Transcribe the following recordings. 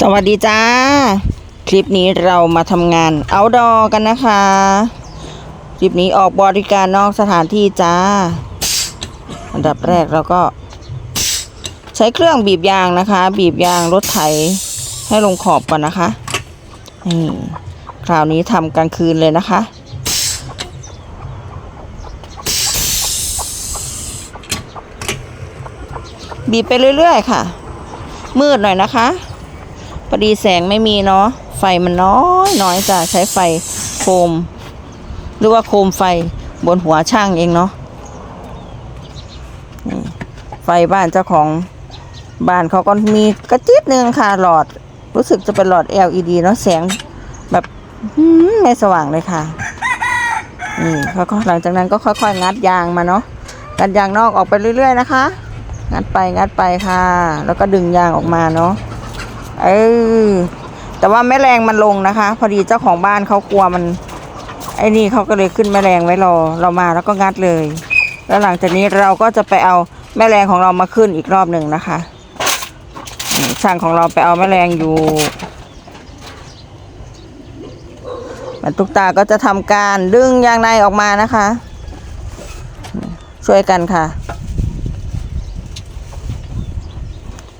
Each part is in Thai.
สวัสดีจ้า คลิปนี้เรามาทำงานเอาดอกันนะคะ คลิปนี้ออกบริการนอกสถานที่จ้า อันดับแรกเราก็ ใช้เครื่องบีบยางนะคะ บีบยางรถไถให้ลงขอบก่อนนะคะนี่คราวนี้ทำกลางคืนเลยนะคะบีบไปเรื่อย ๆ ค่ะ มืดหน่อยนะคะ พอดีแสงไม่มีเนาะไฟมันน้อยน้อยจ้ะใช้ไฟโคม หรือว่าโคมไฟบนหัวช่างเองเนาะนี่ไฟบ้านเจ้าของบ้านเขาก็มีกระจิดนึงค่ะหลอด รู้สึกจะเป็นหลอด LED เนาะแสงแบบหืมไม่สว่างเลยค่ะนี่เขาก็หลังจากนั้นก็ค่อยๆ งัดยางมาเนาะงัดยางนอกออกไปเรื่อย ๆ นะคะ งัดไปงัดไปค่ะ แล้วก็ดึงยางออกมาเนาะ เออแต่ว่าแม่แรงมันลงนะคะ พอดีเจ้าของบ้านเขากลัวมัน ไอ้นี่เขาก็เลยขึ้นแม่แรงไว้รอเรามาแล้วก็งัดเลย แล้วหลังจากนี้เราก็จะไปเอาแม่แรงของเรามาขึ้นอีกรอบหนึ่งนะคะช่างของเราไปเอาแม่แรงอยู่มันตุกตาก็จะทำการดึงยางในออกมานะคะ ช่วยกันค่ะ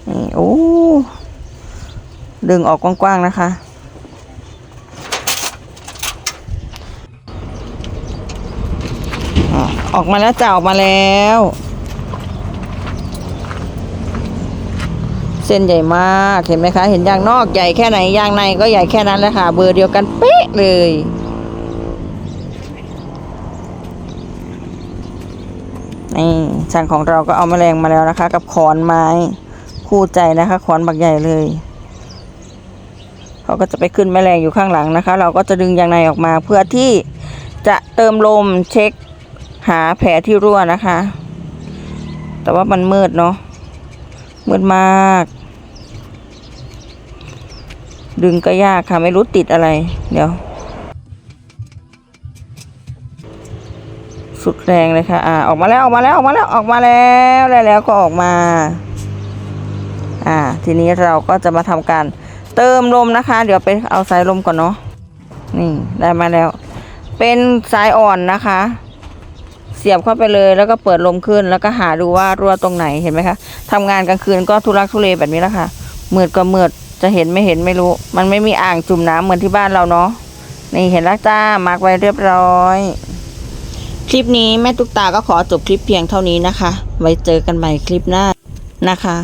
นี่โอ้ ดึงออกกว้างๆนะคะ ออกมาแล้วจ้าออกมาแล้ว เส้นใหญ่มากเห็นไหมคะ เห็นยางนอกใหญ่แค่ไหนยางในก็ใหญ่แค่นั้นแหละค่ะ เบอร์เดียวกันเป๊ะเลยนี่ช่างของเราก็เอาแมลงมาแล้วนะคะ กับขอนไม้คู่ใจนะคะ ขอนบักใหญ่เลย เขาก็จะไปขึ้นแมลงอยู่ข้างหลังนะคะ เราก็จะดึงยางในออกมาเพื่อที่จะเติมลมเช็คหาแผลที่รั่วนะคะ แต่ว่ามันมืดเนาะมืดมาก ดึงก็ยากค่ะไม่รู้ติดอะไร เดี๋ยว สุดแรงเลยค่ะ อ่า ออกมาแล้วออกมาแล้วออกมาแล้วออกมาแล้วแล้วแล้วก็ออกมา อ่า ทีนี้เราก็จะมาทำการ เติมลมนะคะ เดี๋ยวไปเอาสายลมก่อนเนาะนี่ได้มาแล้ว เป็นสายอ่อนนะคะ เสียบเข้าไปเลยแล้วก็เปิดลมขึ้น แล้วก็หาดูว่ารั่วตรงไหนเห็นไหมคะทำงานกลางคืนก็ทุรักทุเลแบบนี้แหละค่ะมืดก็มืดจะเห็นไม่เห็นไม่รู้ มันไม่มีอ่างจุ่มน้ำเหมือนที่บ้านเราเนาะนี่เห็นแล้วจ้ามาร์กไว้เรียบร้อยคลิปนี้แม่ตุ๊กตาก็ขอจบคลิปเพียงเท่านี้นะคะ ไว้เจอกันใหม่คลิปหน้านะคะ